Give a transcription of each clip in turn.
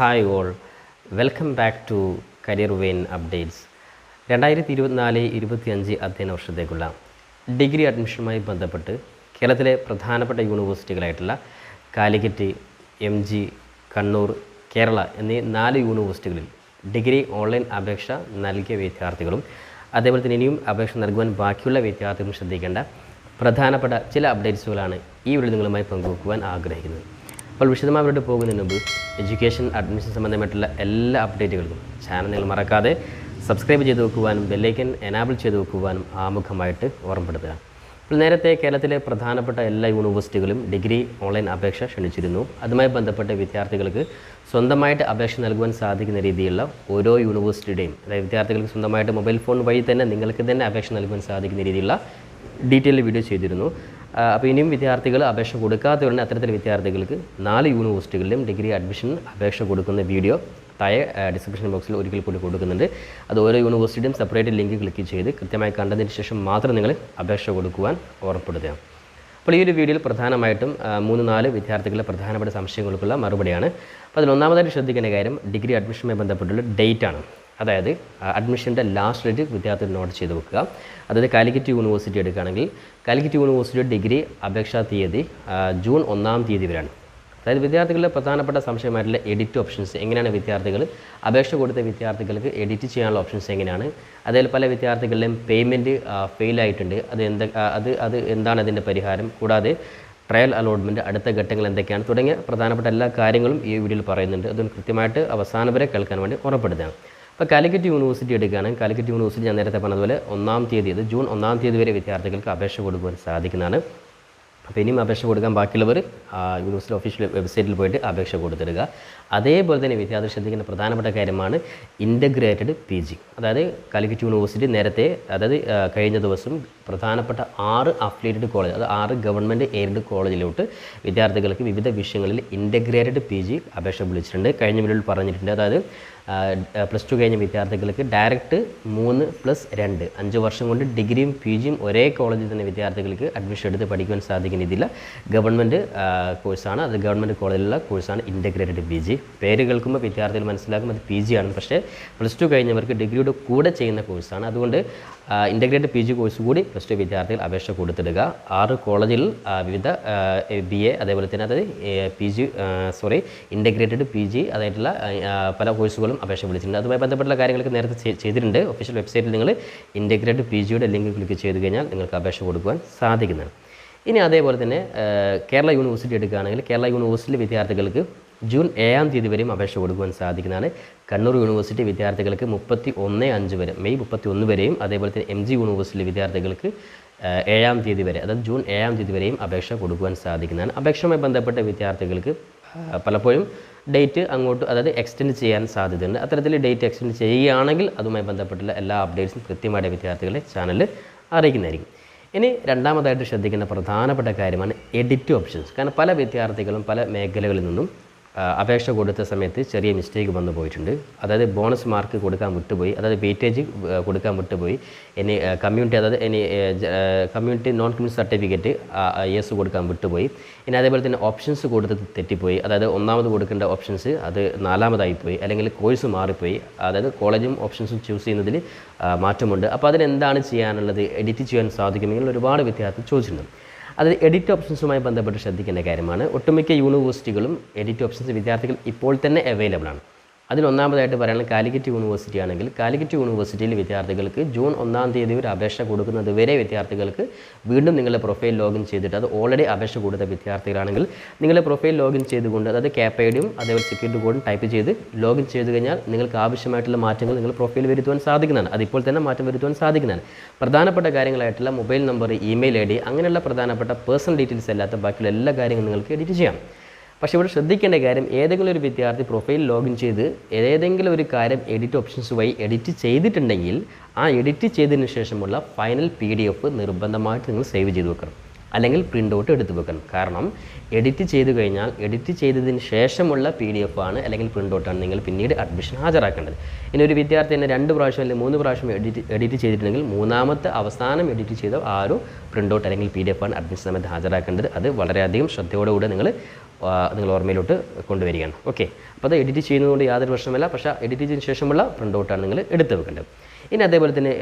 Hi all welcome back to career vein updates രണ്ടായിരത്തി ഇരുപത്തിനാല് ഇരുപത്തിയഞ്ച് അധ്യയന വർഷത്തേക്കുള്ള ഡിഗ്രി അഡ്മിഷനുമായി ബന്ധപ്പെട്ട് കേരളത്തിലെ പ്രധാനപ്പെട്ട യൂണിവേഴ്സിറ്റികളായിട്ടുള്ള കാലിക്കറ്റ് എം ജി കണ്ണൂർ കേരള എന്നീ നാല് യൂണിവേഴ്സിറ്റികളിൽ ഡിഗ്രി ഓൺലൈൻ അപേക്ഷ നൽകിയ വിദ്യാർത്ഥികളും അതേപോലെ തന്നെ ഇനിയും അപേക്ഷ നൽകുവാൻ ബാക്കിയുള്ള വിദ്യാർത്ഥികളും ശ്രദ്ധിക്കേണ്ട പ്രധാനപ്പെട്ട ചില അപ്ഡേറ്റ്സുകളാണ് ഈ വീഡിയോ നിങ്ങളുമായി പങ്കുവെക്കുവാൻ ആഗ്രഹിക്കുന്നത്. അപ്പോൾ വിശദമായിട്ട് പോകുന്നതിന് മുമ്പ് എഡ്യൂക്കേഷൻ അഡ്മിഷൻ സംബന്ധമായിട്ടുള്ള എല്ലാ അപ്ഡേറ്റുകൾക്കും ചാനൽ നിങ്ങൾ മറക്കാതെ സബ്സ്ക്രൈബ് ചെയ്ത് വെക്കുവാനും ബെല്ലൈക്കൻ എനാബിൾ ചെയ്ത് വെക്കുവാനും ആമുഖമായിട്ട് ഓർമ്മപ്പെടുത്തുക. അപ്പോൾ നേരത്തെ കേരളത്തിലെ പ്രധാനപ്പെട്ട എല്ലാ യൂണിവേഴ്സിറ്റികളും ഡിഗ്രി ഓൺലൈൻ അപേക്ഷ ക്ഷണിച്ചിരുന്നു. അതുമായി ബന്ധപ്പെട്ട വിദ്യാർത്ഥികൾക്ക് സ്വന്തമായിട്ട് അപേക്ഷ നൽകുവാൻ സാധിക്കുന്ന രീതിയിലുള്ള ഓരോ യൂണിവേഴ്സിറ്റിയുടെയും അതായത് വിദ്യാർത്ഥികൾക്ക് സ്വന്തമായിട്ട് മൊബൈൽ ഫോൺ വഴി തന്നെ നിങ്ങൾക്ക് തന്നെ അപേക്ഷ നൽകുവാൻ സാധിക്കുന്ന രീതിയിലുള്ള ഡീറ്റെയിൽ വീഡിയോ ചെയ്തിരുന്നു. അപ്പോൾ ഇനിയും വിദ്യാർത്ഥികൾ അപേക്ഷ കൊടുക്കാത്തവരുണ്ട് അത്തരത്തിൽ വിദ്യാർത്ഥികൾക്ക് നാല് യൂണിവേഴ്സിറ്റികളിലും ഡിഗ്രി അഡ്മിഷൻ അപേക്ഷ കൊടുക്കുന്ന വീഡിയോ താഴെ ഡിസ്ക്രിപ്ഷൻ ബോക്സിൽ ഒരിക്കൽ കൂടി കൊടുക്കുന്നുണ്ട്. അത് ഓരോ യൂണിവേഴ്സിറ്റിയും സെപ്പറേറ്റ് ലിങ്ക് ക്ലിക്ക് ചെയ്ത് കൃത്യമായി കണ്ടതിന് ശേഷം മാത്രം നിങ്ങൾ അപേക്ഷ കൊടുക്കുവാൻ ഓർപ്പെടുത്തുക അപ്പോൾ ഈ ഒരു വീഡിയോയിൽ പ്രധാനമായിട്ടും മൂന്ന് നാല് വിദ്യാർത്ഥികളുടെ പ്രധാനപ്പെട്ട സംശയങ്ങൾക്കുള്ള മറുപടിയാണ്. അപ്പോൾ അതിൽ ഒന്നാമതായിട്ട് ശ്രദ്ധിക്കേണ്ട കാര്യം ഡിഗ്രി അഡ്മിഷനുമായി ബന്ധപ്പെട്ടുള്ള ഡേറ്റ് ആണ്. അതായത് അഡ്മിഷന്റെ ലാസ്റ്റ് ഡേറ്റ് വിദ്യാർത്ഥി നോട്ട് ചെയ്ത് വെക്കുക. അതായത് കാലിക്കറ്റ് യൂണിവേഴ്സിറ്റി എടുക്കുകയാണെങ്കിൽ കാലിക്കറ്റ് യൂണിവേഴ്സിറ്റി ഡിഗ്രി അപേക്ഷാ തീയതി ജൂൺ ഒന്നാം തീയതി വരെയാണ്. അതായത് വിദ്യാർത്ഥികളുടെ പ്രധാനപ്പെട്ട സംശയമായിട്ടുള്ള എഡിറ്റ് ഓപ്ഷൻസ് എങ്ങനെയാണ് വിദ്യാർത്ഥികൾ അപേക്ഷ കൊടുത്ത വിദ്യാർത്ഥികൾക്ക് എഡിറ്റ് ചെയ്യാനുള്ള ഓപ്ഷൻസ് എങ്ങനെയാണ് അതേപോലെ പല വിദ്യാർത്ഥികളുടെയും പേയ്മെന്റ് ഫെയിൽ ആയിട്ടുണ്ട്. അത് എന്ത് അത് അത് എന്താണ് അതിന്റെ പരിഹാരം? കൂടാതെ ട്രയൽ അലോട്ട്മെന്റ് അടുത്ത ഘട്ടങ്ങൾ എന്തൊക്കെയാണ്? തുടങ്ങിയ പ്രധാനപ്പെട്ട എല്ലാ കാര്യങ്ങളും ഈ വീഡിയോയിൽ പറയുന്നുണ്ട്. അതുകൊണ്ട് കൃത്യമായിട്ട് അവസാനം വരെ കേൾക്കാൻ വേണ്ടി ഉറപ്പെടുത്തുകയാണ് ഇപ്പോൾ കാലിക്കറ്റ് യൂണിവേഴ്സിറ്റി എടുക്കുകയാണെങ്കിൽ കാലിക്കറ്റ് യൂണിവേഴ്സിറ്റി ഞാൻ നേരത്തെ പറഞ്ഞതുപോലെ ഒന്നാം തീയതി അത് ജൂൺ ഒന്നാം തീയതി വരെ വിദ്യാർത്ഥികൾക്ക് അപേക്ഷ കൊടുക്കുവാൻ സാധിക്കുന്നതാണ്. അപ്പോൾ ഇനിയും അപേക്ഷ കൊടുക്കാൻ ബാക്കിയുള്ളവർ യൂണിവേഴ്സിറ്റി ഒഫീഷ്യൽ വെബ്സൈറ്റിൽ പോയിട്ട് അപേക്ഷ കൊടുത്തിടുക. അതേപോലെ തന്നെ വിദ്യാർത്ഥി ശ്രദ്ധിക്കുന്ന പ്രധാനപ്പെട്ട കാര്യമാണ് ഇന്റഗ്രേറ്റഡ് പി ജി അതായത് കാലിക്കറ്റ് യൂണിവേഴ്സിറ്റി നേരത്തെ അതായത് കഴിഞ്ഞ ദിവസം പ്രധാനപ്പെട്ട ആറ് അഫിലിയേറ്റഡ് കോളേജ് അത് ആറ് ഗവൺമെന്റ് എയ്ഡഡ് കോളേജിലോട്ട് വിദ്യാർത്ഥികൾക്ക് വിവിധ വിഷയങ്ങളിൽ ഇന്റഗ്രേറ്റഡ് പി ജി അപേക്ഷ വിളിച്ചിട്ടുണ്ട്. കഴിഞ്ഞ വീഡിയോയിൽ പറഞ്ഞിട്ടുണ്ട്. അതായത് പ്ലസ് ടു കഴിഞ്ഞ വിദ്യാർത്ഥികൾക്ക് ഡയറക്റ്റ് മൂന്ന് പ്ലസ് രണ്ട് അഞ്ച് വർഷം കൊണ്ട് ഡിഗ്രിയും പി ജിയും ഒരേ കോളേജിൽ തന്നെ വിദ്യാർത്ഥികൾക്ക് അഡ്മിഷൻ എടുത്ത് പഠിക്കുവാൻ സാധിക്കുന്ന രീതിയിൽ ഗവൺമെന്റ് കോഴ്സാണ് അത് ഗവൺമെന്റ് കോളേജിലുള്ള കോഴ്സാണ് ഇന്റഗ്രേറ്റഡ് പി ജി പേര് കേൾക്കുമ്പോൾ വിദ്യാർത്ഥികൾ മനസ്സിലാക്കും അത് പി ജി ആണ് പക്ഷേ പ്ലസ് ടു കഴിഞ്ഞവർക്ക് ഡിഗ്രിയുടെ കൂടെ ചെയ്യുന്ന കോഴ്സാണ് അതുകൊണ്ട് ഇന്റഗ്രേറ്റഡ് പി ജി കോഴ്സ് കൂടി പ്ലസ് ടു വിദ്യാർത്ഥികൾ അപേക്ഷ കൊടുത്തിടുക. ആറ് കോളേജിൽ വിവിധ ബി എ അതേപോലെ തന്നെ അത് P G sorry integrated P G അതായിട്ടുള്ള പല കോഴ്സുകളും അപേക്ഷ വിളിച്ചിട്ടുണ്ട്. അതുമായി ബന്ധപ്പെട്ട കാര്യങ്ങളൊക്കെ നേരത്തെ ചെയ്തിട്ടുണ്ട്. ഒഫീഷ്യൽ വെബ്സൈറ്റിൽ നിങ്ങൾ ഇന്റഗ്രേറ്റഡ് പി ജിയുടെ ലിങ്ക് ക്ലിക്ക് ചെയ്ത് കഴിഞ്ഞാൽ നിങ്ങൾക്ക് അപേക്ഷ കൊടുക്കുവാൻ സാധിക്കുന്നതാണ്. ഇനി അതേപോലെ തന്നെ കേരള യൂണിവേഴ്സിറ്റി എടുക്കുകയാണെങ്കിൽ കേരള യൂണിവേഴ്സിറ്റി വിദ്യാർത്ഥികൾക്ക് ജൂൺ ഏഴാം തീയതി വരെയും അപേക്ഷ കൊടുക്കുവാൻ സാധിക്കുന്നതാണ്. കണ്ണൂർ യൂണിവേഴ്സിറ്റി വിദ്യാർത്ഥികൾക്ക് മുപ്പത്തി ഒന്ന് അഞ്ച് വരെ മെയ് മുപ്പത്തി ഒന്ന് വരെയും അതേപോലെ തന്നെ എം ജി യൂണിവേഴ്സിറ്റി വിദ്യാർത്ഥികൾക്ക് ഏഴാം തീയതി വരെ അതായത് ജൂൺ ഏഴാം തീയതി വരെയും അപേക്ഷ കൊടുക്കുവാൻ സാധിക്കുന്നതാണ്. അപേക്ഷയുമായി ബന്ധപ്പെട്ട വിദ്യാർത്ഥികൾക്ക് പലപ്പോഴും ഡേറ്റ് അങ്ങോട്ട് അതായത് എക്സ്റ്റെൻഡ് ചെയ്യാൻ സാധ്യതയുണ്ട്. അത്തരത്തിൽ ഡേറ്റ് എക്സ്റ്റെൻഡ് ചെയ്യുകയാണെങ്കിൽ അതുമായി ബന്ധപ്പെട്ടുള്ള എല്ലാ അപ്ഡേറ്റ്സും കൃത്യമായിട്ട് വിദ്യാർത്ഥികളെ ചാനൽ അറിയിക്കുന്നതായിരിക്കും. ഇനി രണ്ടാമതായിട്ട് ശ്രദ്ധിക്കേണ്ട പ്രധാനപ്പെട്ട കാര്യമാണ് എഡിറ്റ് ഓപ്ഷൻസ്. കാരണം പല വിദ്യാർത്ഥികളും പല മേഖലകളിൽ നിന്നും അപേക്ഷ കൊടുത്ത സമയത്ത് ചെറിയ മിസ്റ്റേക്ക് വന്നു പോയിട്ടുണ്ട്. അതായത് ബോണസ് മാർക്ക് കൊടുക്കാൻ വിട്ടുപോയി. അതായത് വെയിറ്റേജ് കൊടുക്കാൻ വിട്ടുപോയി. ഇനി കമ്മ്യൂണിറ്റി അതായത് ഇനി community non community certificates കൊടുക്കാൻ വിട്ടുപോയി. ഇനി അതേപോലെ തന്നെ ഓപ്ഷൻസ് കൊടുത്തത് തെറ്റിപ്പോയി. അതായത് ഒന്നാമത് കൊടുക്കേണ്ട ഓപ്ഷൻസ് അത് നാലാമതായി പോയി അല്ലെങ്കിൽ കോഴ്സ് മാറിപ്പോയി. അതായത് കോളേജും ഓപ്ഷൻസും ചൂസ് ചെയ്യുന്നതിൽ മാറ്റമുണ്ട്. അപ്പോൾ അതിനെന്താണ് ചെയ്യാനുള്ളത്? എഡിറ്റ് ചെയ്യാൻ സാധിക്കുമെങ്കിൽ ഒരുപാട് വിദ്യാർത്ഥി ചോദിച്ചിട്ടുണ്ട്. അത് എഡിറ്റ് ഓപ്ഷൻസുമായി ബന്ധപ്പെട്ട് ശ്രദ്ധിക്കേണ്ട കാര്യമാണ്. ഒട്ടുമിക്ക യൂണിവേഴ്സിറ്റികളും എഡിറ്റ് ഓപ്ഷൻസ് വിദ്യാർത്ഥികൾ ഇപ്പോൾ തന്നെ അവൈലബിൾ ആണ്. അതിലൊന്നാമതായിട്ട് പറയുന്നത് കാലിക്കറ്റ് യൂണിവേഴ്സിറ്റി ആണെങ്കിൽ കാലിക്കറ്റ് യൂണിവേഴ്സിറ്റിയിൽ വിദ്യാർത്ഥികൾക്ക് ജൂൺ ഒന്നാം തീയതി ഒരു അപേക്ഷ കൊടുക്കുന്നത് വരെ വിദ്യാർത്ഥികൾക്ക് വീണ്ടും നിങ്ങളുടെ പ്രൊഫൈൽ ലോഗിൻ ചെയ്തിട്ട് അത് ഓൾറെഡി അപേക്ഷ കൊടുത്ത വിദ്യാർത്ഥികളാണെങ്കിൽ നിങ്ങളുടെ പ്രൊഫൈൽ ലോഗിൻ ചെയ്തുകൊണ്ട് അതായത് ക്യാപ് ഐ ഡിയും അതേപോലെ സെക്യൂരിറ്റി കോഡും ടൈപ്പ് ചെയ്ത് ലോഗിൻ ചെയ്ത് കഴിഞ്ഞാൽ നിങ്ങൾക്ക് ആവശ്യമായിട്ടുള്ള മാറ്റങ്ങൾ നിങ്ങൾ പ്രൊഫൈൽ വരുത്തുവാൻ സാധിക്കുന്നതാണ്. അതിപ്പോൾ തന്നെ മാറ്റം വരുത്തുവാൻ സാധിക്കുന്നതാണ്. പ്രധാനപ്പെട്ട കാര്യങ്ങളായിട്ടുള്ള mobile number email I D അങ്ങനെയുള്ള പ്രധാനപ്പെട്ട പേഴ്സണൽ ഡീറ്റെയിൽസ് അല്ലാത്ത ബാക്കിയുള്ള എല്ലാ കാര്യങ്ങളും നിങ്ങൾക്ക് എഡിറ്റ് ചെയ്യാം. പക്ഷേ ഇവിടെ ശ്രദ്ധിക്കേണ്ട കാര്യം ഏതെങ്കിലും ഒരു വിദ്യാർത്ഥി പ്രൊഫൈൽ ലോഗിൻ ചെയ്ത് ഏതെങ്കിലും ഒരു കാര്യം എഡിറ്റ് ഓപ്ഷൻസ് വഴി എഡിറ്റ് ചെയ്തിട്ടുണ്ടെങ്കിൽ ആ എഡിറ്റ് ചെയ്തതിന് ശേഷമുള്ള ഫൈനൽ പി ഡി എഫ് നിർബന്ധമായിട്ട് നിങ്ങൾ സേവ് ചെയ്ത് വെക്കണം. അല്ലെങ്കിൽ പ്രിന്റ് ഔട്ട് എടുത്ത് വെക്കണം. കാരണം എഡിറ്റ് ചെയ്ത് കഴിഞ്ഞാൽ എഡിറ്റ് ചെയ്തതിന് ശേഷമുള്ള പി ഡി എഫ് ആണ് അല്ലെങ്കിൽ പ്രിന്റ് ഔട്ടാണ് നിങ്ങൾ പിന്നീട് അഡ്മിഷൻ ഹാജരാക്കേണ്ടത്. ഇനി ഒരു വിദ്യാർത്ഥി തന്നെ രണ്ട് പ്രാവശ്യം അല്ലെങ്കിൽ മൂന്ന് പ്രാവശ്യം എഡിറ്റ് എഡിറ്റ് ചെയ്തിട്ടുണ്ടെങ്കിൽ മൂന്നാമത്തെ അവസാനം എഡിറ്റ് ചെയ്ത ആ ഒരു പ്രിന്റ് ഔട്ട് അല്ലെങ്കിൽ പി ഡി എഫ് ആണ് അഡ്മിഷൻ സമയത്ത് ഹാജരാക്കേണ്ടത്. അത് വളരെയധികം ശ്രദ്ധയോടുകൂടെ നിങ്ങൾ നിങ്ങൾ ഓർമ്മയിലോട്ട് കൊണ്ടുവരികയാണ്. ഓക്കെ അപ്പോൾ അത് എഡിറ്റ് ചെയ്യുന്നതുകൊണ്ട് യാതൊരു പ്രശ്നമല്ല പക്ഷേ എഡിറ്റ് ചെയ്തതിന് ശേഷമുള്ള പ്രിന്റ് ഔട്ടാണ് നിങ്ങൾ എടുത്ത് വെക്കേണ്ടത്. ഇനി അതേപോലെ തന്നെ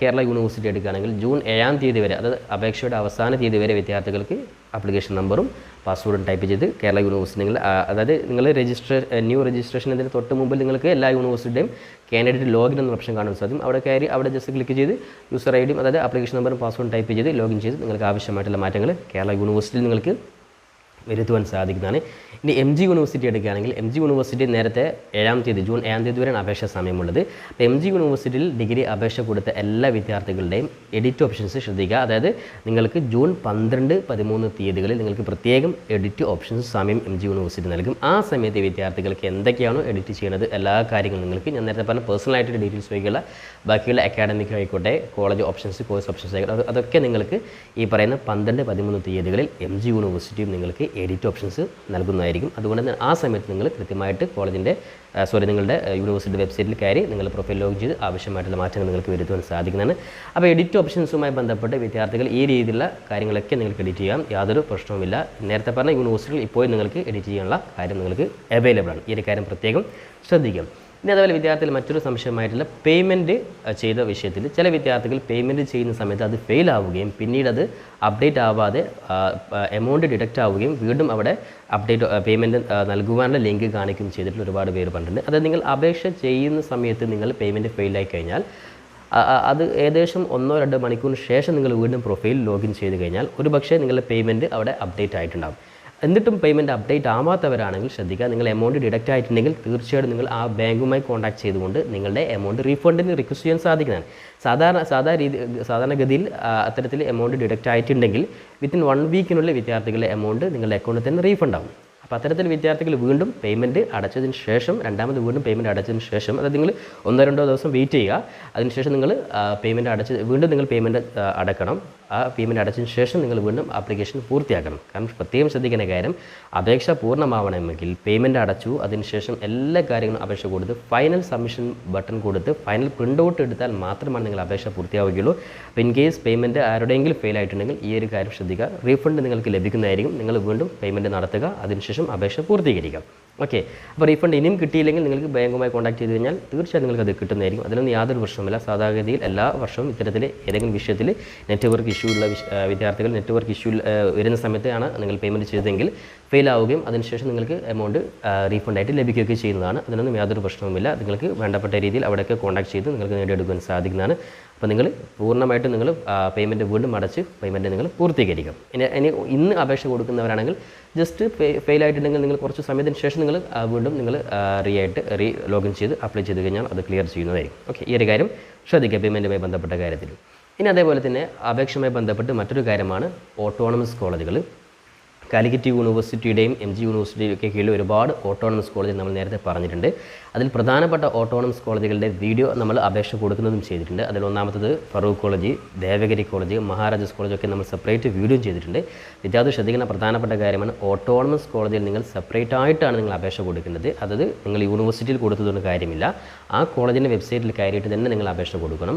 കേരള യൂണിവേഴ്സിറ്റി എടുക്കുകയാണെങ്കിൽ ജൂൺ ഏഴാം തീയതി വരെ അതായത് അപേക്ഷയുടെ അവസാന തീയതി വരെ വിദ്യാർത്ഥികൾക്ക് ആപ്ലിക്കേഷൻ നമ്പറും പാസ്വേഡും ടൈപ്പ് ചെയ്ത് കേരള യൂണിവേഴ്സിറ്റി നിങ്ങൾ അതായത് നിങ്ങൾ രജിസ്റ്റർ ന്യൂ രജിസ്ട്രേഷൻ എന്നതിന് തൊട്ട് മുമ്പിൽ നിങ്ങൾക്ക് എല്ലാ യൂണിവേഴ്സിറ്റിയുടെയും കാൻഡിഡേറ്റ് ലോഗിൻ എന്ന ഓപ്ഷൻ കാണാൻ സാധിക്കും. അവിടെ കയറി അവിടെ ജസ്റ്റ് ക്ലിക്ക് ചെയ്ത് യൂസർ ഐ ഡിയും അതായത് ആപ്ലിക്കേഷൻ നമ്പറും പാസ്വേഡും ടൈപ്പ് ചെയ്ത് ലോഗിൻ ചെയ്ത് നിങ്ങൾക്ക് ആവശ്യമായിട്ടുള്ള മാറ്റങ്ങൾ കേരള യൂണിവേഴ്സിറ്റിയിൽ നിങ്ങൾക്ക് വരുത്തുവാൻ സാധിക്കുന്നതാണ്. ഇനി എം ജി യൂണിവേഴ്സിറ്റി എടുക്കുകയാണെങ്കിൽ എം ജി യൂണിവേഴ്സിറ്റി നേരത്തെ ഏഴാം തീയതി ജൂൺ ഏഴാം തീയതി വരെയാണ് അപേക്ഷ സമയമുള്ളത്. അപ്പോൾ എം ജി യൂണിവേഴ്സിറ്റിയിൽ ഡിഗ്രി അപേക്ഷ കൊടുത്ത എല്ലാ വിദ്യാർത്ഥികളുടെയും എഡിറ്റ് ഓപ്ഷൻസ് ശ്രദ്ധിക്കുക. അതായത് നിങ്ങൾക്ക് ജൂൺ പന്ത്രണ്ട് പതിമൂന്ന് തീയതികളിൽ നിങ്ങൾക്ക് പ്രത്യേകം എഡിറ്റ് ഓപ്ഷൻസ് സമയം എം ജി യൂണിവേഴ്സിറ്റി നൽകും. ആ സമയത്ത് വിദ്യാർത്ഥികൾക്ക് എന്തൊക്കെയാണോ എഡിറ്റ് ചെയ്യുന്നത് എല്ലാ കാര്യങ്ങളും നിങ്ങൾക്ക് ഞാൻ നേരത്തെ പറഞ്ഞ പേഴ്സണലായിട്ട് ഡീറ്റെയിൽസ് വഴിയുള്ള ബാക്കിയുള്ള അക്കാഡമിക് ആയിക്കോട്ടെ കോളേജ് ഓപ്ഷൻസ് കോഴ്സ് ഓപ്ഷൻസ് ആയിക്കോട്ടെ അതൊക്കെ നിങ്ങൾക്ക് ഈ പറയുന്ന പന്ത്രണ്ട് പതിമൂന്ന് തീയതികളിൽ എം ജി യൂണിവേഴ്സിറ്റിയും നിങ്ങൾക്ക് എഡിറ്റ് ഓപ്ഷൻസ് നൽകുന്നതായിരിക്കും. അതുകൊണ്ട് തന്നെ ആ സമയത്ത് നിങ്ങൾ കൃത്യമായിട്ട് കോളേജിന്റെ സോറി നിങ്ങളുടെ യൂണിവേഴ്സിറ്റി വെബ്സൈറ്റിൽ കയറി നിങ്ങൾ പ്രൊഫൈൽ ലോഗ് ചെയ്ത് ആവശ്യമായിട്ടുള്ള മാറ്റങ്ങൾ നിങ്ങൾക്ക് വരുത്തുവാൻ സാധിക്കുന്നതാണ്. അപ്പോൾ എഡിറ്റ് ഓപ്ഷൻസുമായി ബന്ധപ്പെട്ട് വിദ്യാർത്ഥികൾ ഈ രീതിയിലുള്ള കാര്യങ്ങളൊക്കെ നിങ്ങൾക്ക് എഡിറ്റ് ചെയ്യാം. യാതൊരു പ്രശ്നവുമില്ല. നേരത്തെ പറഞ്ഞ യൂണിവേഴ്സിറ്റികൾ ഇപ്പോൾ നിങ്ങൾക്ക് എഡിറ്റ് ചെയ്യാനുള്ള കാര്യം നിങ്ങൾക്ക് അവൈലബിൾ ആണ്. ഈ ഒരു കാര്യം പ്രത്യേകം ശ്രദ്ധിക്കാം. ഇനി അതുപോലെ വിദ്യാർത്ഥികൾ മറ്റൊരു സംശയമായിട്ടുള്ള പേയ്മെന്റ് ചെയ്ത വിഷയത്തിൽ ചില വിദ്യാർത്ഥികൾ പേയ്മെന്റ് ചെയ്യുന്ന സമയത്ത് അത് ഫെയിൽ ആവുകയും പിന്നീട് അത് അപ്ഡേറ്റ് ആവാതെ എമൗണ്ട് ഡിഡക്റ്റ് ആവുകയും വീണ്ടും അവിടെ അപ്ഡേറ്റ് പേയ്മെന്റ് നൽകുവാനുള്ള ലിങ്ക് കാണിക്കുകയും ചെയ്തിട്ടുള്ള ഒരുപാട് പേര് പറഞ്ഞിട്ടുണ്ട് അതായത് നിങ്ങൾ അപേക്ഷ ചെയ്യുന്ന സമയത്ത് നിങ്ങൾ പേയ്മെന്റ് ഫെയിലായി കഴിഞ്ഞാൽ അത് ഏകദേശം ഒന്നോ രണ്ടോ മണിക്കൂറിന് ശേഷം നിങ്ങൾ വീണ്ടും പ്രൊഫൈൽ ലോഗിൻ ചെയ്ത് കഴിഞ്ഞാൽ ഒരു പക്ഷേ നിങ്ങളുടെ പേയ്മെന്റ് അവിടെ അപ്ഡേറ്റ് ആയിട്ടുണ്ടാകും എന്നിട്ടും പേയ്മെന്റ് അപ്ഡേറ്റ് ആവാത്തവരാണെങ്കിൽ ശ്രദ്ധിക്കുക. നിങ്ങൾ എമൗണ്ട് ഡിഡക്റ്റ് ആയിട്ടുണ്ടെങ്കിൽ തീർച്ചയായിട്ടും നിങ്ങൾ ആ ബാങ്കുമായി കോൺടാക്ട് ചെയ്തുകൊണ്ട് നിങ്ങളുടെ എമൗണ്ട് റീഫണ്ടിന് റിക്വസ്റ്റ് ചെയ്യാൻ സാധിക്കുന്നതാണ്. സാധാരണ സാധാരണ രീതി സാധാരണഗതിയിൽ അത്തരത്തിൽ എമൗണ്ട് ഡിഡക്റ്റ് ആയിട്ടുണ്ടെങ്കിൽ വിത്തിൻ വൺ വീക്കിനുള്ളിൽ വിദ്യാർത്ഥികളുടെ എമൗണ്ട് നിങ്ങളുടെ അക്കൗണ്ടിൽ തന്നെ റീഫണ്ട് ആവും. അപ്പോൾ അത്തരത്തിൽ വിദ്യാർത്ഥികൾ വീണ്ടും പേയ്മെന്റ് അടച്ചതിന് ശേഷം രണ്ടാമത് വീണ്ടും പേയ്മെന്റ് അടച്ചതിന് ശേഷം അതായത് നിങ്ങൾ ഒന്നോ രണ്ടോ ദിവസം വെയിറ്റ് ചെയ്യുക. അതിനുശേഷം നിങ്ങൾ പേയ്മെന്റ് അടച്ച് വീണ്ടും നിങ്ങൾ പേയ്മെന്റ് അടക്കണം. ആ പേയ്മെന്റ് അടച്ചതിന് ശേഷം നിങ്ങൾ വീണ്ടും ആപ്ലിക്കേഷൻ പൂർത്തിയാക്കണം. കാരണം പ്രത്യേകം ശ്രദ്ധിക്കേണ്ട കാര്യം അപേക്ഷ പൂർണമാവണമെങ്കിൽ പേയ്മെന്റ് അടച്ചു അതിനുശേഷം എല്ലാ കാര്യങ്ങളും അപേക്ഷ കൊടുത്ത് ഫൈനൽ സബ്മിഷൻ ബട്ടൺ കൊടുത്ത് ഫൈനൽ പ്രിന്റ് ഔട്ട് എടുത്താൽ മാത്രമാണ് നിങ്ങൾ അപേക്ഷ പൂർത്തിയാവുകയുള്ളൂ. അപ്പോൾ ഇൻ കേസ് പേയ്മെന്റ് ആരുടെയെങ്കിലും ഫെയിൽ ആയിട്ടുണ്ടെങ്കിൽ ഈ ഒരു കാര്യം ശ്രദ്ധിക്കുക. റീഫണ്ട് നിങ്ങൾക്ക് ലഭിക്കുന്നതായിരിക്കും. നിങ്ങൾ വീണ്ടും പേയ്മെന്റ് നടത്തുക. അതിനുശേഷം അപേക്ഷ പൂർത്തീകരിക്കാം. ഓക്കെ അപ്പോൾ റീഫണ്ട് ഇനിയും കിട്ടിയില്ലെങ്കിൽ നിങ്ങൾക്ക് ബാങ്കുമായി കോൺടാക്ട് ചെയ്ത് കഴിഞ്ഞാൽ തീർച്ചയായും നിങ്ങൾക്ക് അത് കിട്ടുന്നതായിരിക്കും. അതിലൊന്നും യാതൊരു പ്രശ്നമില്ല സാധാരണഗതിയിൽ എല്ലാ വർഷവും ഇത്തരത്തിൽ ഏതെങ്കിലും വിഷയത്തിൽ നെറ്റ്വർക്ക് ഇഷ്യൂ ഉള്ള വിദ്യാർത്ഥികൾ നെറ്റ്വർക്ക് ഇഷ്യൂ വരുന്ന സമയത്താണ് നിങ്ങൾ പേയ്മെന്റ് ചെയ്തതെങ്കിൽ ഫെയിൽ ആവുകയും അതിനുശേഷം നിങ്ങൾക്ക് എമൗണ്ട് റീഫണ്ടായിട്ട് ലഭിക്കുകയൊക്കെ ചെയ്യുന്നതാണ്. അതിനൊന്നും യാതൊരു പ്രശ്നവുമില്ല. നിങ്ങൾക്ക് വേണ്ടപ്പെട്ട രീതിയിൽ അവിടെയൊക്കെ കോൺടാക്ട് ചെയ്ത് നിങ്ങൾക്ക് നേടിയെടുക്കാൻ സാധിക്കുന്നതാണ്. അപ്പോൾ നിങ്ങൾ പൂർണമായിട്ടും നിങ്ങൾ പേയ്മെന്റ് വീണ്ടും അടച്ച് പേയ്മെന്റ് നിങ്ങൾ പൂർത്തീകരിക്കും. ഇനി ഇനി ഇന്ന് അപേക്ഷ കൊടുക്കുന്നവരാണെങ്കിൽ ജസ്റ്റ് ഫെയിൽ ആയിട്ടുണ്ടെങ്കിൽ നിങ്ങൾ കുറച്ച് സമയത്തിന് ശേഷം നിങ്ങൾ വീണ്ടും നിങ്ങൾ റീ ആയിട്ട് റീ ലോഗിൻ ചെയ്ത് അപ്ലൈ ചെയ്ത് കഴിഞ്ഞാൽ അത് ക്ലിയർ ചെയ്യുന്നതായിരിക്കും. ഓക്കെ ഈ ഒരു കാര്യം ശ്രദ്ധിക്കുക പേയ്മെന്റുമായി ബന്ധപ്പെട്ട കാര്യത്തിൽ. ഇനി അതേപോലെ തന്നെ അപേക്ഷയുമായി ബന്ധപ്പെട്ട് മറ്റൊരു കാര്യമാണ് ഓട്ടോണമസ് കോളേജുകൾ കാലിക്കറ്റ് യൂണിവേഴ്സിറ്റിയുടെയും എം ജി യൂണിവേഴ്സിറ്റിയും ഒക്കെ കീഴിൽ ഒരുപാട് ഓട്ടോണമസ് കോളേജ് നമ്മൾ നേരത്തെ പറഞ്ഞിട്ടുണ്ട്. അതിൽ പ്രധാനപ്പെട്ട ഓട്ടോണമസ് കോളേജുകളുടെ വീഡിയോ നമ്മൾ അപേക്ഷ കൊടുക്കുന്നതും ചെയ്തിട്ടുണ്ട്. അതിൽ ഒന്നാമത്തത് Farook college Devagiri college Maharajas college ഒക്കെ നമ്മൾ സെപ്പറേറ്റ് വീഡിയോ ചെയ്തിട്ടുണ്ട്. വിദ്യാർത്ഥി ശ്രദ്ധിക്കുന്ന പ്രധാനപ്പെട്ട കാര്യമാണ് ഓട്ടോണമസ് കോളേജിൽ നിങ്ങൾ സെപ്പറേറ്റ് ആയിട്ടാണ് നിങ്ങൾ അപേക്ഷ കൊടുക്കുന്നത്. അതായത് നിങ്ങൾ യൂണിവേഴ്സിറ്റിയിൽ കൊടുത്തതുകൊണ്ട് കാര്യമില്ല. ആ കോളേജിന്റെ വെബ്സൈറ്റിൽ കയറിയിട്ട് തന്നെ നിങ്ങൾ അപേക്ഷ കൊടുക്കണം.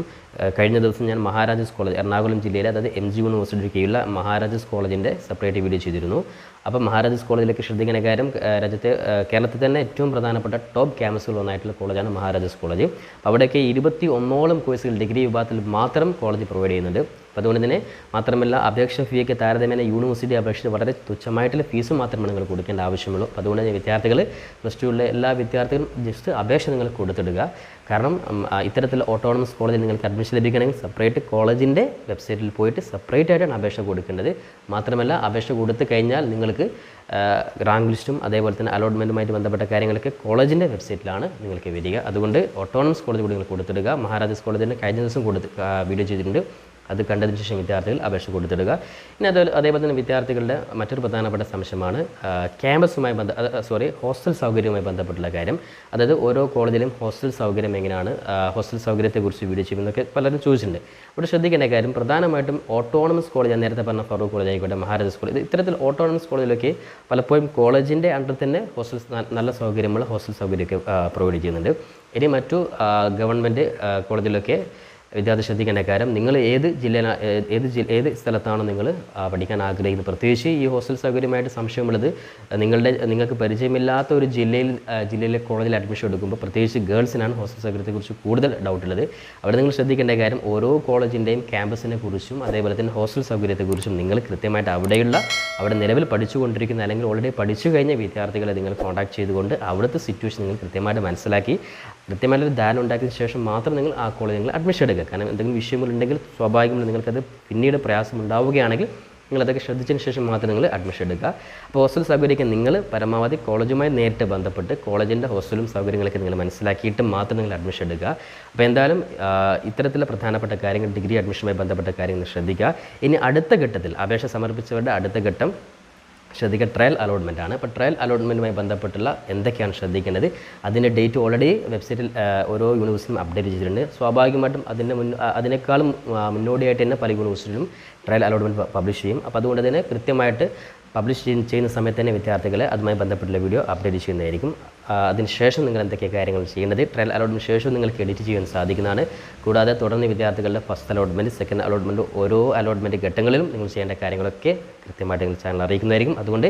കഴിഞ്ഞ ദിവസം ഞാൻ മഹാരാജാസ് കോളേജ് എറണാകുളം ജില്ലയിലെ അതായത് എം ജി യൂണിവേഴ്സിറ്റിക്ക് കീഴിലുള്ള മഹാരാജാസ് കോളേജിന്റെ സെപ്പറേറ്റ് വീഡിയോ ചെയ്തിരുന്നു. അപ്പോൾ മഹാരാജാസ് കോളേജിലേക്ക് ശ്രദ്ധിക്കുന്ന കാര്യം രാജ്യത്തെ കേരളത്തിൽ തന്നെ ഏറ്റവും പ്രധാനപ്പെട്ട ടോപ്പ് ക്യാമ്പസുകൾ ഒന്നായിട്ടുള്ള കോളേജാണ് മഹാരാജാസ് കോളേജ്. അവിടെയൊക്കെ ഇരുപത്തി ഒന്നോളം കോഴ്സുകൾ ഡിഗ്രി വിഭാഗത്തിൽ മാത്രം കോളേജ് പ്രൊവൈഡ് ചെയ്യുന്നുണ്ട്. അപ്പോൾ അതുകൊണ്ട് തന്നെ മാത്രമല്ല അപേക്ഷ ഫീയൊക്കെ താരതമ്യേന യൂണിവേഴ്സിറ്റി അപേക്ഷിച്ച് വളരെ തുച്ഛമായിട്ടുള്ള ഫീസ് മാത്രമേ നിങ്ങൾ കൊടുക്കേണ്ട ആവശ്യമുള്ളൂ. അപ്പോൾ അതുകൊണ്ട് തന്നെ വിദ്യാർത്ഥികൾ പ്ലസ് ടുവിലെ എല്ലാ വിദ്യാർത്ഥികളും ജസ്റ്റ് അപേക്ഷ നിങ്ങൾ കൊടുത്തിടുക. കാരണം ഇത്തരത്തിൽ ഓട്ടോണമസ് കോളേജിൽ നിങ്ങൾക്ക് അഡ്മിഷൻ ലഭിക്കണമെങ്കിൽ സെപ്പറേറ്റ് കോളേജിന്റെ വെബ്സൈറ്റിൽ പോയിട്ട് സെപ്പറേറ്റ് ആയിട്ടാണ് അപേക്ഷ കൊടുക്കേണ്ടത്. മാത്രമല്ല അപേക്ഷ കൊടുത്തു കഴിഞ്ഞാൽ നിങ്ങൾക്ക് റാങ്ക് ലിസ്റ്റും അതേപോലെ തന്നെ അലോട്ട്മെന്റുമായിട്ട് ബന്ധപ്പെട്ട കാര്യങ്ങളൊക്കെ കോളേജിന്റെ വെബ്സൈറ്റിലാണ് നിങ്ങൾക്ക് വരിക. അതുകൊണ്ട് ഓട്ടോണമസ് കോളേജ് കൂടി നിങ്ങൾ കൊടുത്തിടുക. മഹാരാജാസ് കോളേജിന്റെ കഴിഞ്ഞ ദിവസം കൊടുത്ത് വീഡിയോ ചെയ്തിട്ടുണ്ട്. അത് കണ്ടതിന് ശേഷം വിദ്യാർത്ഥികൾ അപേക്ഷ കൊടുത്തിടുക. ഇനി അത് അതേപോലെ തന്നെ വിദ്യാർത്ഥികളുടെ മറ്റൊരു പ്രധാനപ്പെട്ട സംശയമാണ് ക്യാമ്പസുമായി ബന്ധ സോറി ഹോസ്റ്റൽ സൗകര്യവുമായി ബന്ധപ്പെട്ടുള്ള കാര്യം. അതായത് ഓരോ കോളേജിലും ഹോസ്റ്റൽ സൗകര്യം എങ്ങനെയാണ് ഹോസ്റ്റൽ സൗകര്യത്തെക്കുറിച്ച് വീഡിയോ ചെയ്യുമെന്നൊക്കെ പലരും ചോദിച്ചിട്ടുണ്ട്. ഇവിടെ ശ്രദ്ധിക്കേണ്ട കാര്യം പ്രധാനമായിട്ടും ഓട്ടോണമസ് കോളേജ് ഞാൻ നേരത്തെ പറഞ്ഞ ഫറൂഖ് കോളേജ് ആയിക്കോട്ടെ മഹാരാജാസ് കോളേജ് ഇത് ഇത്തരത്തിൽ ഓട്ടോണമസ് കോളേജിലൊക്കെ പലപ്പോഴും കോളേജിന്റെ അണ്ടർ തന്നെ ഹോസ്റ്റൽ നല്ല സൗകര്യമുള്ള ഹോസ്റ്റൽ സൗകര്യമൊക്കെ പ്രൊവൈഡ് ചെയ്യുന്നുണ്ട്. ഇനി മറ്റു ഗവൺമെന്റ് കോളേജിലൊക്കെ വിദ്യാർത്ഥി ശ്രദ്ധിക്കേണ്ട കാര്യം നിങ്ങൾ ഏത് ജില്ലയിൽ ഏത് ഏത് സ്ഥലത്താണ് നിങ്ങൾ പഠിക്കാൻ ആഗ്രഹിക്കുന്നത്? പ്രത്യേകിച്ച് ഈ ഹോസ്റ്റൽ സൗകര്യമായിട്ട് സംശയമുള്ളത് നിങ്ങളുടെ നിങ്ങൾക്ക് പരിചയമില്ലാത്ത ഒരു ജില്ലയിൽ ജില്ലയിലെ കോളേജിൽ അഡ്മിഷൻ എടുക്കുമ്പോൾ പ്രത്യേകിച്ച് ഗേൾസിനാണ് ഹോസ്റ്റൽ സൗകര്യത്തെക്കുറിച്ച് കൂടുതൽ ഡൗട്ട് ഉള്ളത് അവിടെ നിങ്ങൾ ശ്രദ്ധിക്കേണ്ട കാര്യം ഓരോ കോളേജിന്റെയും ക്യാമ്പസിനെ കുറിച്ചും അതേപോലെ തന്നെ ഹോസ്റ്റൽ സൗകര്യത്തെക്കുറിച്ചും നിങ്ങൾ കൃത്യമായിട്ട് അവിടെയുള്ള അവിടെ നിലവിൽ പഠിച്ചുകൊണ്ടിരിക്കുന്ന അല്ലെങ്കിൽ ഓൾറെഡി പഠിച്ചു കഴിഞ്ഞ വിദ്യാർത്ഥികളെ നിങ്ങൾ കോൺടാക്ട് ചെയ്തുകൊണ്ട് അവിടുത്തെ സിറ്റുവേഷൻ നിങ്ങൾ കൃത്യമായിട്ട് മനസ്സിലാക്കി കൃത്യമായിട്ടൊരു ധാരണ ഉണ്ടാക്കിയതിന് ശേഷം മാത്രം നിങ്ങൾ ആ കോളേജിൽ നിങ്ങൾ അഡ്മിഷൻ എടുക്കുക. കാരണം എന്തെങ്കിലും വിഷയങ്ങളുണ്ടെങ്കിൽ സ്വാഭാവികമായി നിങ്ങൾക്കത് പിന്നീട് പ്രയാസം ഉണ്ടാവുകയാണെങ്കിൽ നിങ്ങൾ അതൊക്കെ ശ്രദ്ധിച്ചതിന് ശേഷം മാത്രം നിങ്ങൾ അഡ്മിഷൻ എടുക്കുക. അപ്പോൾ ഹോസ്റ്റൽ സൗകര്യമൊക്കെ നിങ്ങൾ പരമാവധി കോളേജുമായി നേരിട്ട് ബന്ധപ്പെട്ട് കോളേജിന്റെ ഹോസ്റ്റലും സൗകര്യങ്ങളൊക്കെ നിങ്ങൾ മനസ്സിലാക്കിയിട്ട് മാത്രം നിങ്ങൾ അഡ്മിഷൻ എടുക്കുക. അപ്പോൾ എന്തായാലും ഇത്തരത്തിലെ പ്രധാനപ്പെട്ട കാര്യങ്ങൾ ഡിഗ്രി അഡ്മിഷനുമായി ബന്ധപ്പെട്ട കാര്യങ്ങൾ ശ്രദ്ധിക്കുക. ഇനി അടുത്ത ഘട്ടത്തിൽ അപേക്ഷ സമർപ്പിച്ചവരുടെ അടുത്ത ഘട്ടം ശ്രദ്ധിക്കുക ട്രയൽ അലോട്ട്മെന്റ് ആണ്. അപ്പോൾ ട്രയൽ അലോട്ട്മെന്റുമായി ബന്ധപ്പെട്ടുള്ള എന്തൊക്കെയാണ് ശ്രദ്ധിക്കേണ്ടത്? അതിന്റെ ഡേറ്റ് ഓൾറെഡി വെബ്സൈറ്റിൽ ഓരോ യൂണിവേഴ്സിറ്റിയും അപ്ഡേറ്റ് ചെയ്തിട്ടുണ്ട്. സ്വാഭാവികമായിട്ടും അതിന്റെ മുൻ അതിനേക്കാളും മുന്നോടിയായിട്ട് തന്നെ പല യൂണിവേഴ്സിറ്റിയിലും ട്രയൽ അലോട്ട്മെന്റ് പബ്ലിഷ് ചെയ്യും. അപ്പോൾ അതുകൊണ്ട് തന്നെ കൃത്യമായിട്ട് പബ്ലിഷ് ചെയ്യുന്ന സമയത്ത് തന്നെ വിദ്യാർത്ഥികളെ അതുമായി ബന്ധപ്പെട്ടുള്ള വീഡിയോ അപ്ഡേറ്റ് ചെയ്യുന്നതായിരിക്കും. അതിനുശേഷം നിങ്ങൾ എന്തൊക്കെ കാര്യങ്ങൾ ചെയ്യേണ്ടത് ട്രയൽ അലോട്ട്മെന്റ് ശേഷം നിങ്ങൾക്ക് എഡിറ്റ് ചെയ്യാൻ സാധിക്കുന്നതാണ്. കൂടാതെ തുടർന്ന് വിദ്യാർത്ഥികളുടെ ഫസ്റ്റ് അലോട്ട്മെന്റ് സെക്കൻഡ് അലോട്ട്മെന്റ് ഓരോ അലോട്ട്മെന്റ് ഘട്ടങ്ങളിലും നിങ്ങൾ ചെയ്യേണ്ട കാര്യങ്ങളൊക്കെ കൃത്യമായിട്ട് നിങ്ങൾ ചാനൽ അറിയിക്കുന്നതായിരിക്കും. അതുകൊണ്ട്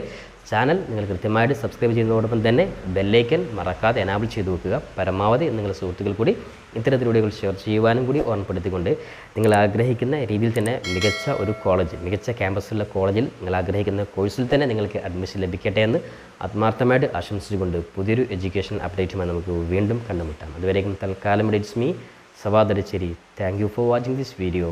ചാനൽ നിങ്ങൾ കൃത്യമായിട്ട് സബ്സ്ക്രൈബ് ചെയ്യുന്നതോടൊപ്പം തന്നെ ബെല്ലൈക്കൻ മറക്കാതെ എനാബിൾ ചെയ്തു വെക്കുക. പരമാവധി നിങ്ങളുടെ സുഹൃത്തുക്കൾ കൂടി ഇത്തരത്തിൽ വീഡിയോകൾ ഷെയർ ചെയ്യുവാനും കൂടി ഓർമ്മപ്പെടുത്തിക്കൊണ്ട് നിങ്ങൾ ആഗ്രഹിക്കുന്ന രീതിയിൽ തന്നെ മികച്ച ഒരു കോളേജ് മികച്ച ക്യാമ്പസുള്ള കോളേജിൽ നിങ്ങൾ ആഗ്രഹിക്കുന്ന കോഴ്സിൽ തന്നെ നിങ്ങൾക്ക് അഡ്മിഷൻ ലഭിക്കട്ടെ എന്ന് ആത്മാർത്ഥമായിട്ട് ആശംസിച്ചുകൊണ്ട് പുതിയൊരു എഡ്യൂക്കേഷൻ അപ്ഡേറ്റുമായി നമുക്ക് വീണ്ടും കണ്ടുമുട്ടാം. അതുവരേക്കും തൽക്കാലം it's me സവാദരച്ചേരി thank you for watching this video